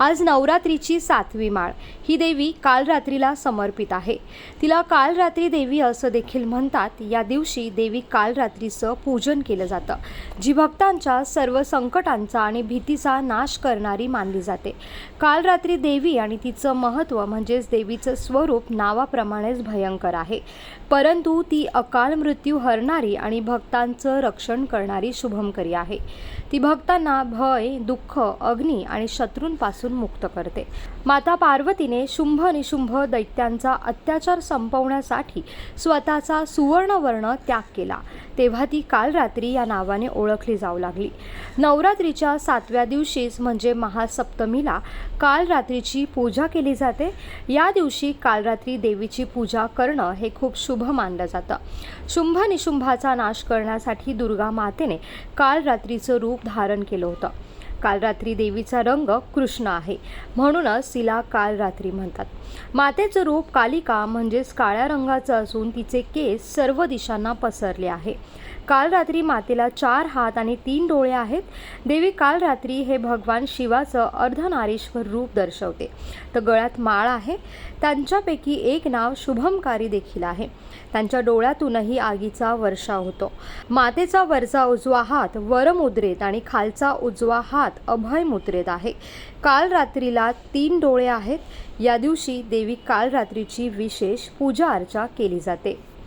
आज नवरात्रीची सातवी माळ. ही देवी काल रात्रीला समर्पित आहे. तिला काल रात्री देवी असं देखील म्हणतात. या दिवशी देवी काल रात्रीचं पूजन केलं जातं. जी भक्तांच्या सर्व संकटांचा आणि भीतीचा नाश करणारी मानली जाते. काल रात्री देवी आणि तिचं महत्त्व म्हणजेच देवीचं स्वरूप नावाप्रमाणेच भयंकर आहे. परंतु ती अकाल मृत्यू हरणारी आणि भक्तांचं रक्षण करणारी शुभंकरी आहे. ती भक्तांना भय दुःख अग्नी आणि शत्रूंपासून मुक्त करते. माता पार्वतीने शुंभ निशुंभ दैत्यांचा अत्याचार संपवण्यासाठी स्वतःचा सुवर्णवर्ण त्याग केला. तेव्हा ती काल रात्री या नावाने ओळखली जाऊ लागली. नवरात्रीच्या सातव्या दिवशीच म्हणजे महासप्तमीला काल रात्रीची पूजा केली जाते. या दिवशी काल रात्री देवीची पूजा करणं हे खूप शुभ मानलं जातं. शुंभ निशुंभाचा नाश करण्यासाठी दुर्गा मातेने काल रात्रीचं रूप धारण केलं होतं. काल रात्री देवीचा रंग कृष्ण आहे. म्हणूनच तिला काल रात्री म्हणतात. मातेचं रूप कालिका म्हणजेच काळ्या रंगाचं असून तिचे केस सर्व दिशांना पसरले आहे. काल रात्री मातेला चार हात आणि तीन डोळे आहेत. देवी काल रात्री हे भगवान शिवाचं अर्धनारीश्वर रूप दर्शवते. तर गळ्यात माळ आहे. त्यांच्यापैकी एक नाव शुभमकारी देखील आहे. त्यांच्या डोळ्यातूनही आगीचा वर्षा होतो. मातेचा वरचा उजवा हात वरमुद्रेत आणि खालचा उजवा हात अभय मुद्रेत आहे. काल रात्रीला तीन डोळे आहेत. या दिवशी देवी काल रात्रीची विशेष पूजा अर्चा केली जाते.